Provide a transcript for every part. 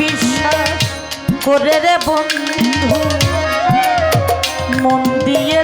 বিশ্বাস করে রে বন্ধু মন দিয়ে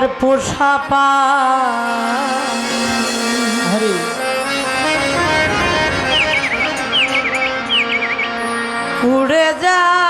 আমার পোষা পা। উড়ে যাবে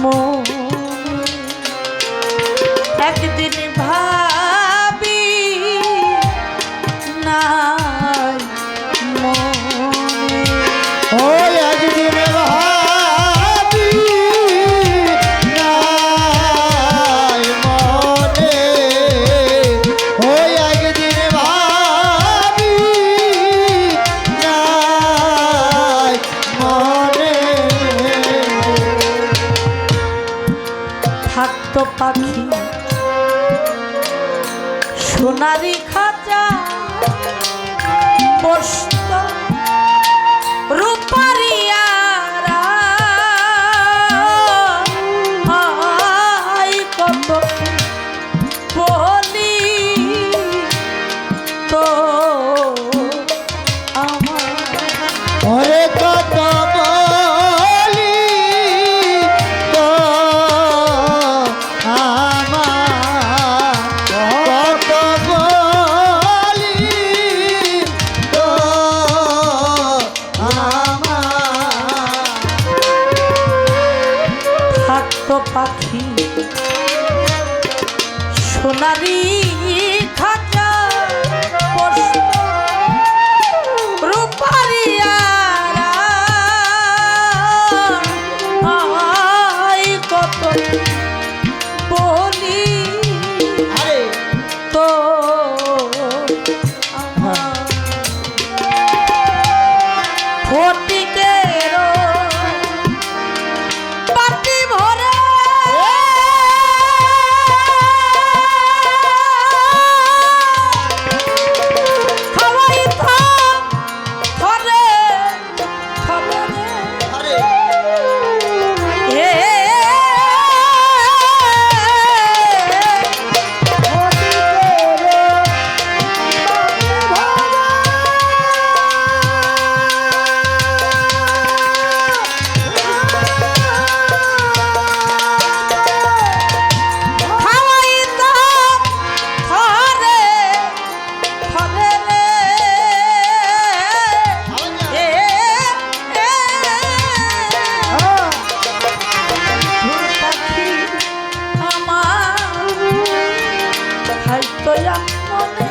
মনে একদিন ভাবি দয়া মনে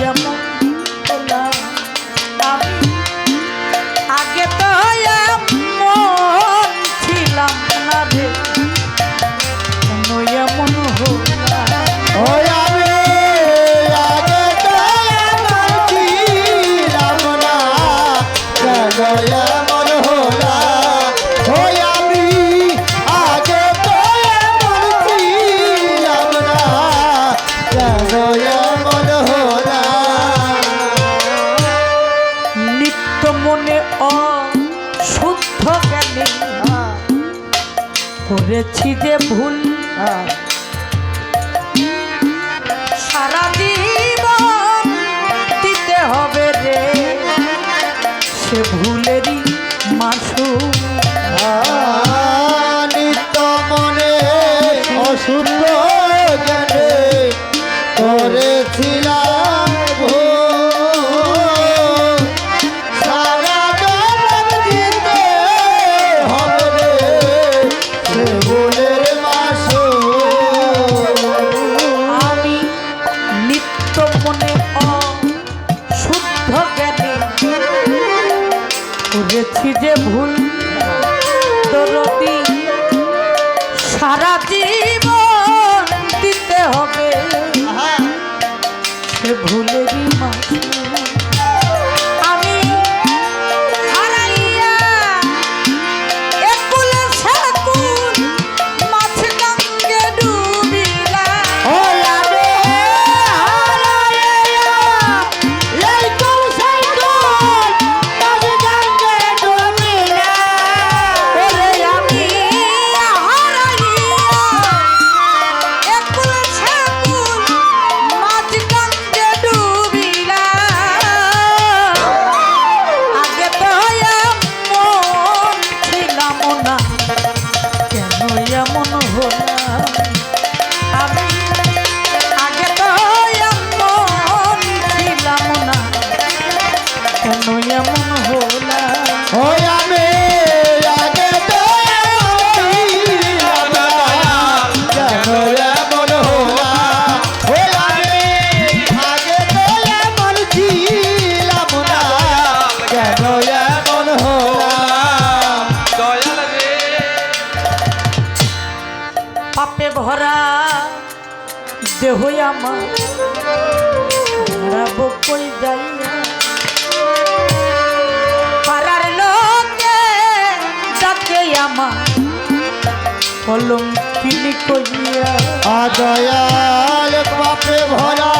เสียมันเป็นเราตาม ভরা দেহ আমার। হারাবো কই যাইয়া। পাড়ার লোকে ডাকে আমার। কলম কিনি কইয়া আদয়াল বাপে ভরা।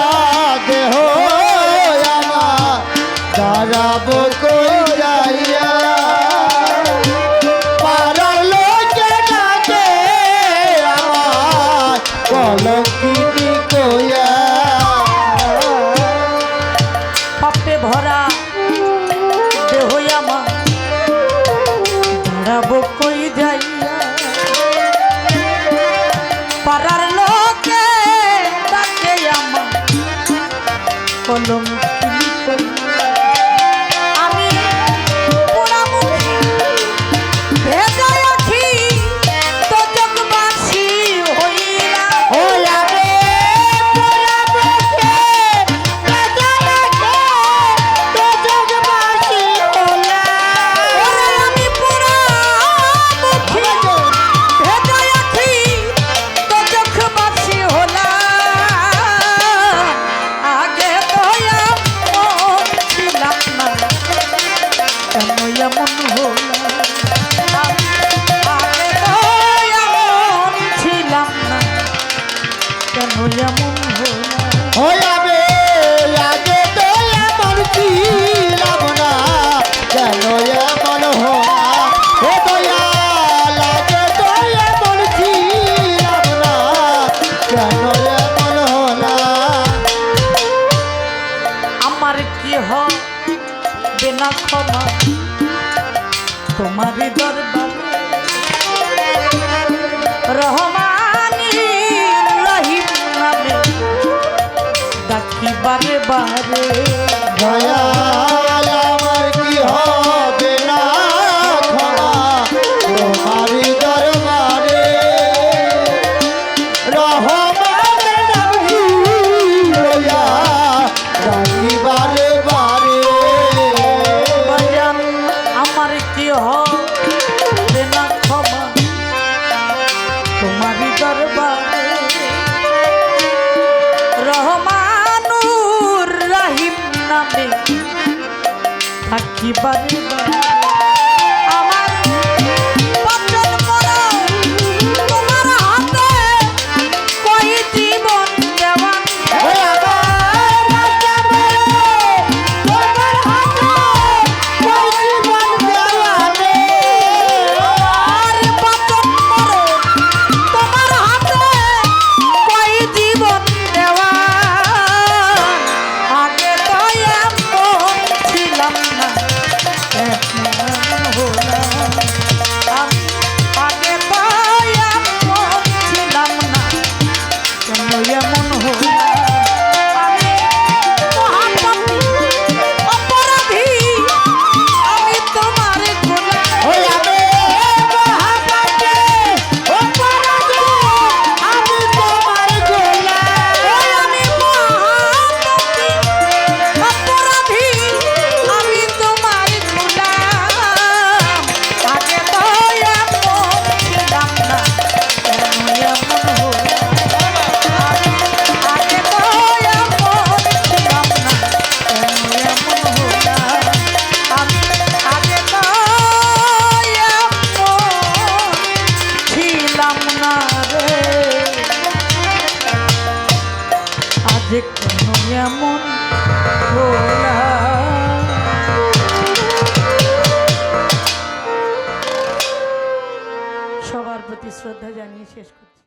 আমার দরবার। রহমানি রহিম নামে ডাকি বারে বারে দয়া থাকিবার